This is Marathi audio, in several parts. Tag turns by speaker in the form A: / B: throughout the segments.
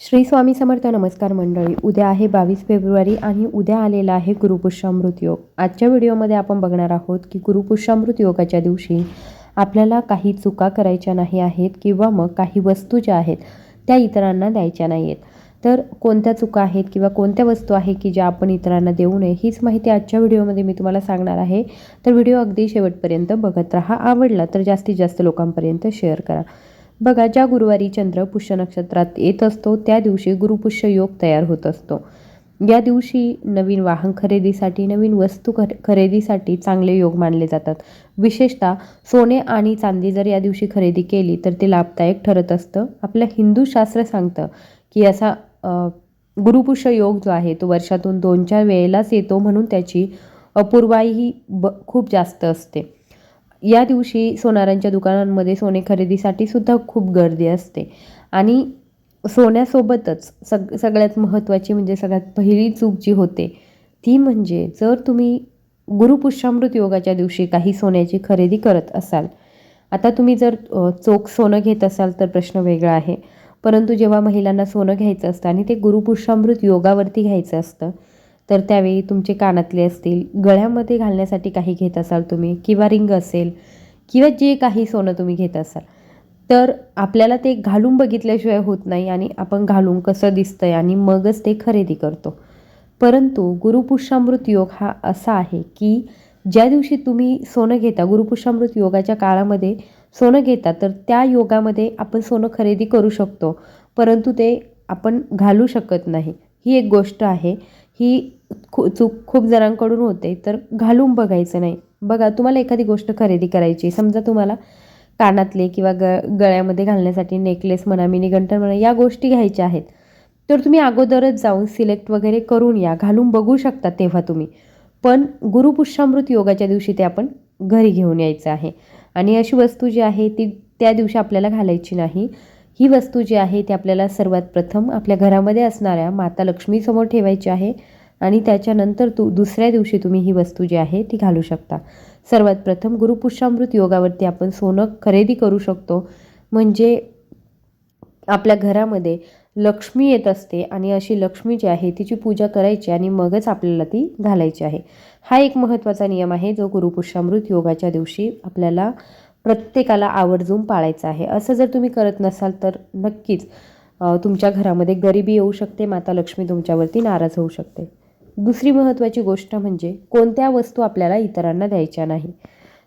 A: श्री स्वामी समर्थ नमस्कार मंडळी. उद्या आहे बावीस फेब्रुवारी आणि उद्या आलेला आहे गुरुपुष्यामृत योग. आजच्या व्हिडिओमध्ये आपण बघणार आहोत की गुरुपुष्यामृत योगाच्या दिवशी आपल्याला काही चुका करायच्या नाही आहेत किंवा मग काही वस्तू ज्या आहेत त्या इतरांना द्यायच्या नाही आहेत तर कोणत्या चुका आहेत किंवा कोणत्या वस्तू आहे की ज्या आपण इतरांना देऊ नये हीच माहिती आजच्या व्हिडिओमध्ये मी तुम्हाला सांगणार आहे. तर व्हिडिओ अगदी शेवटपर्यंत बघत राहा. आवडला तर जास्तीत जास्त लोकांपर्यंत शेअर करा. बघा ज्या गुरुवारी चंद्र पुष्य नक्षत्रात येत असतो त्या दिवशी गुरुपुष्य योग तयार होत असतो. या दिवशी नवीन वाहन खरेदीसाठी नवीन वस्तू खर खरेदीसाठी चांगले योग मानले जातात. विशेषतः सोने आणि चांदी जर या दिवशी खरेदी केली तर ते लाभदायक ठरत असतं. आपलं हिंदू शास्त्र सांगतं की असा गुरुपुष्य योग जो आहे तो वर्षातून दोन चार वेळेलाच येतो म्हणून त्याची अपूर्वाई ब खूप जास्त असते. या दिवशी सोनारांच्या दुकानांमध्ये सोने खरेदीसाठी सुद्धा खूप गर्दी असते. आणि सोन्यासोबतच सग सगळ्यात महत्त्वाची म्हणजे सगळ्यात पहिली चूक जी होते ती म्हणजे जर तुम्ही गुरुपुष्यामृत योगाच्या दिवशी काही सोन्याची खरेदी करत असाल आता तुम्ही जर चोख सोनं घेत असाल तर प्रश्न वेगळा आहे. परंतु जेव्हा महिलांना सोनं घ्यायचं असतं आणि ते गुरुपुष्यामृत योगावरती घ्यायचं असतं तर त्यावेळी तुमचे कानातले असतील गळ्यामध्ये घालण्यासाठी काही घेत असाल तुम्ही किंवा रिंग असेल किंवा जे काही सोनं तुम्ही घेत असाल तर आपल्याला ते घालून बघितल्याशिवाय होत नाही आणि आपण घालून कसं दिसतंय आणि मगच ते खरेदी करतो. परंतु गुरुपुष्यामृत योग हा असा आहे की ज्या दिवशी तुम्ही सोनं घेता गुरुपुष्यामृत योगाच्या काळामध्ये सोनं घेता तर त्या योगामध्ये आपण सोनं खरेदी करू शकतो परंतु ते आपण घालू शकत नाही. ही एक गोष्ट आहे ही खू चूक खूप जणांकडून होते. तर घालून बघायचं नाही. बघा तुम्हाला एखादी गोष्ट खरेदी करायची समजा तुम्हाला कानातले किंवा ग गळ्यामध्ये घालण्यासाठी नेकलेस म्हणा मिनी गंटर म्हणा या गोष्टी घ्यायच्या आहेत. तर तुम्ही अगोदरच जाऊन सिलेक्ट वगैरे करून या. घालून बघू शकता तेव्हा तुम्ही. पण गुरुपुष्यामृत योगाच्या दिवशी ते आपण घरी घेऊन यायचं आहे. आणि अशी वस्तू जी आहे ती त्या दिवशी आपल्याला घालायची नाही. ही वस्तू जी आहे ती आपल्याला सर्वात प्रथम आपल्या घरामध्ये असणाऱ्या माता लक्ष्मीसमोर ठेवायची आहे आणि त्याच्यानंतर तू दुसऱ्या दिवशी तुम्ही ही वस्तू जी आहे ती घालू शकता. सर्वात प्रथम गुरुपुष्यामृत योगावरती आपण सोनं खरेदी करू शकतो. म्हणजे आपल्या घरामध्ये लक्ष्मी येत असते आणि अशी लक्ष्मी जी आहे तिची पूजा करायची आणि मगच आपल्याला ती घालायची आहे. हा एक महत्त्वाचा नियम आहे जो गुरुपुष्यामृत योगाच्या दिवशी आपल्याला प्रत्येकाला आवर्जून पाळायचं आहे. असं जर तुम्ही करत नसाल तर नक्कीच तुमच्या घरामध्ये गरिबी येऊ शकते माता लक्ष्मी तुमच्यावरती नाराज होऊ शकते. दुसरी महत्त्वाची गोष्ट म्हणजे कोणत्या वस्तू आपल्याला इतरांना द्यायच्या नाही.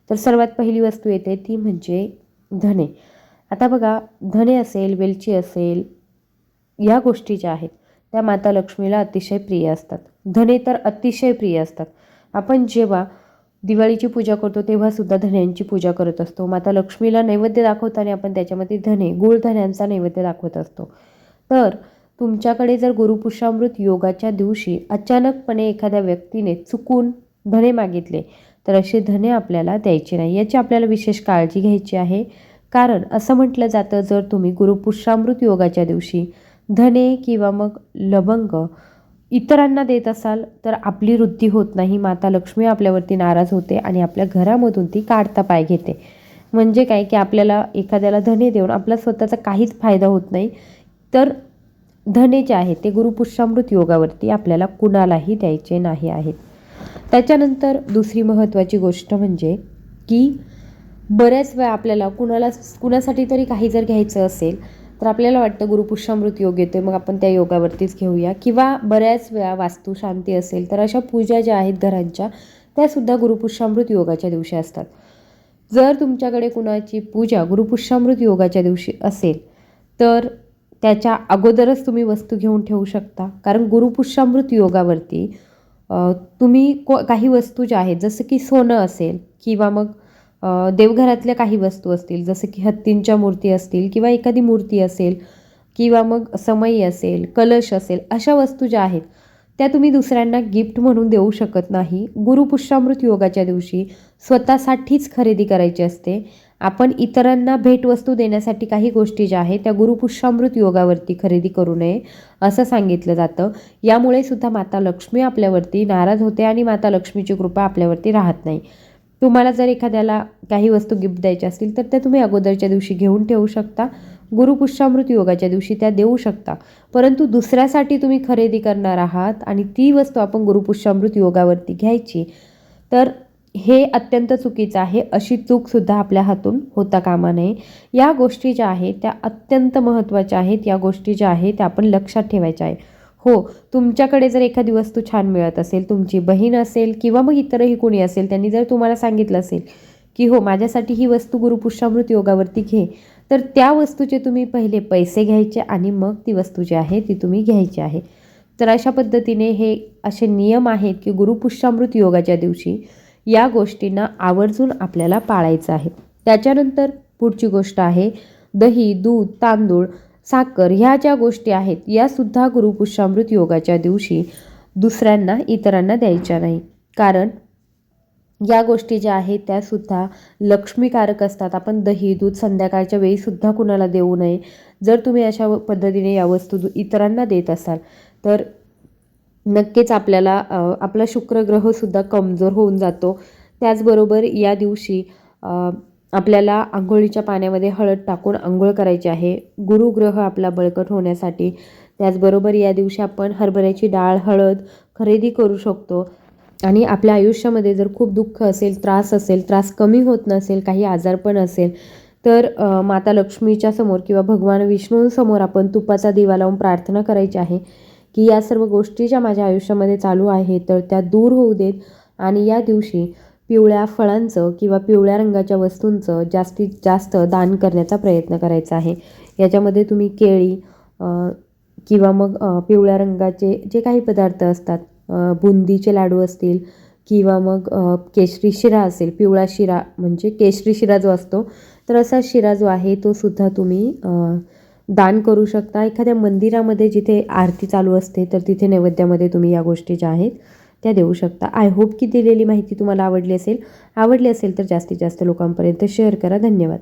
A: तर सर्वात पहिली वस्तू येते ती म्हणजे धने. आता बघा धने असेल वेलची असेल या गोष्टी ज्या आहेत त्या माता लक्ष्मीला अतिशय प्रिय असतात. धने तर अतिशय प्रिय असतात. आपण जेव्हा दिवाळीची पूजा करतो तेव्हा सुद्धा धन्यांची पूजा करत असतो. माता लक्ष्मीला नैवेद्य दाखवताना आपण त्याच्यामध्ये धने गुळ धन्यांचा नैवेद्य दाखवत असतो. तर तुमच्याकडे जर गुरुपुष्यामृत योगाच्या दिवशी अचानकपणे एखाद्या व्यक्तीने चुकून धने मागितले तर असे धने आपल्याला द्यायचे नाही. याची आपल्याला विशेष काळजी घ्यायची आहे. कारण असं म्हटलं जातं जर तुम्ही गुरुपुष्यामृत योगाच्या दिवशी धने किंवा मग लवंग इतरांना देत असाल तर आपली वृद्धी होत नाही. माता लक्ष्मी आपल्यावरती नाराज होते आणि आपल्या घरामधून ती काढता पाय घेते. म्हणजे काय की आपल्याला एखाद्याला धने देऊन आपला स्वतःचा काहीच फायदा होत नाही. तर धने जे आहेत ते गुरुपुष्यामृत योगावरती आपल्याला कुणालाही द्यायचे नाही आहेत. त्याच्यानंतर दुसरी महत्त्वाची गोष्ट म्हणजे की बऱ्याच वेळा आपल्याला कुणाला कुणासाठी तरी काही जर घ्यायचं असेल तर आपल्याला वाटतं गुरुपुष्यामृत योग येतो मग आपण त्या योगावरतीच घेऊया. किंवा बऱ्याच वेळा वास्तू शांती असेल तर अशा पूजा ज्या आहेत घरांच्या त्यासुद्धा गुरुपुष्यामृत योगाच्या दिवशी असतात. जर तुमच्याकडे कुणाची पूजा गुरुपुष्यामृत योगाच्या दिवशी असेल तर त्याच्या अगोदरच तुम्ही वस्तू घेऊन ठेवू शकता. कारण गुरुपुष्यामृत योगावरती तुम्ही को काही वस्तू ज्या आहेत जसं की सोनं असेल किंवा मग देवघरातल्या काही वस्तू असतील जसं की हत्तींच्या मूर्ती असतील किंवा एखादी मूर्ती असेल किंवा मग समई असेल कलश असेल अशा वस्तू ज्या आहेत त्या तुम्ही दुसऱ्यांना गिफ्ट म्हणून देऊ शकत नाही. गुरुपुष्यामृत योगाच्या दिवशी स्वतःसाठीच खरेदी करायची असते. आपण इतरांना भेटवस्तू देण्यासाठी काही गोष्टी ज्या आहेत त्या गुरुपुष्यामृत योगावरती खरेदी करू नये असं सांगितलं जातं. यामुळे सुद्धा माता लक्ष्मी आपल्यावरती नाराज होते आणि माता लक्ष्मीची कृपा आपल्यावरती राहत नाही. तुम्हाला जर एखाद्याला काही वस्तू गिफ्ट द्यायच्या असतील तर त्या तुम्ही अगोदरच्या दिवशी घेऊन ठेवू शकता. गुरुपुष्यामृत योगाच्या दिवशी त्या देऊ शकता. परंतु दुसऱ्यासाठी तुम्ही खरेदी करणार आहात आणि ती वस्तू आपण गुरुपुष्यामृत योगावरती घ्यायची तर हे अत्यंत चुकीचं आहे. अशी चूकसुद्धा आपल्या हातून होता कामा नये. या गोष्टी ज्या आहेत त्या अत्यंत महत्त्वाच्या आहेत. या गोष्टी ज्या आहेत त्या आपण लक्षात ठेवायच्या आहे हो तुमच्याकडे जर एखादी वस्तू छान मिळत असेल तुमची बहीण असेल किंवा मग इतरही कोणी असेल त्यांनी जर तुम्हाला सांगितलं असेल की हो माझ्यासाठी ही वस्तू गुरुपुष्यामृत योगावरती घे तर त्या वस्तूचे तुम्ही पहिले पैसे घ्यायचे आणि मग ती वस्तू जी आहे ती तुम्ही घ्यायची आहे. तर अशा पद्धतीने हे असे नियम आहेत की गुरुपुष्यामृत योगाच्या दिवशी या गोष्टींना आवर्जून आपल्याला पाळायचं आहे. त्याच्यानंतर पुढची गोष्ट आहे दही दूध तांदूळ साखर ह्या ज्या गोष्टी आहेत यासुद्धा गुरुपुष्यामृत योगाच्या दिवशी दुसऱ्यांना इतरांना द्यायच्या नाही. कारण या गोष्टी ज्या आहेत त्यासुद्धा लक्ष्मीकारक असतात. आपण दही दूध संध्याकाळच्या वेळीसुद्धा कुणाला देऊ नये. जर तुम्ही अशा पद्धतीने या वस्तू दु- इतरांना देत असाल तर नक्कीच आपल्याला आपला शुक्रग्रहसुद्धा कमजोर होऊन जातो. त्याचबरोबर या दिवशी आपल्याला आंघोळीच्या पाण्यामध्ये हळद टाकून आंघोळ करायची आहे. गुरुग्रह आपला बळकट होण्यासाठी. त्याचबरोबर या दिवशी आपण हरभऱ्याची डाळ हळद खरेदी करू शकतो. आणि आपल्या आयुष्यामध्ये जर खूप दुःख असेल त्रास असेल त्रास कमी होत नसेल काही आजारपण असेल तर माता लक्ष्मीच्या समोर किंवा भगवान विष्णूंसमोर आपण तुपाचा दिवा लावून प्रार्थना करायची आहे की या सर्व गोष्टी ज्या माझ्या आयुष्यामध्ये चालू आहेत तर त्या दूर होऊ देत. आणि या दिवशी पिवळ्या फळांचं किंवा पिवळ्या रंगाच्या वस्तूंचं जास्तीत जास्त दान करण्याचा प्रयत्न करायचा आहे. याच्यामध्ये तुम्ही केळी किंवा मग पिवळ्या रंगाचे जे काही पदार्थ असतात बुंदीचे लाडू असतील किंवा मग केशरी शिरा असेल पिवळा शिरा म्हणजे केशरी शिरा जो असतो तर असा शिरा जो आहे तो सुद्धा तुम्ही दान करू शकता. एखाद्या मंदिरामध्ये जिथे आरती चालू असते तर तिथे नैवेद्यामध्ये तुम्ही या गोष्टी ज्या आहेत. त्या देऊ शकता. आय होप की दिलेली माहिती तुम्हाला आवडली असेल. आवडली असेल तर जास्तीत जास्त लोकांपर्यंत शेअर करा. धन्यवाद.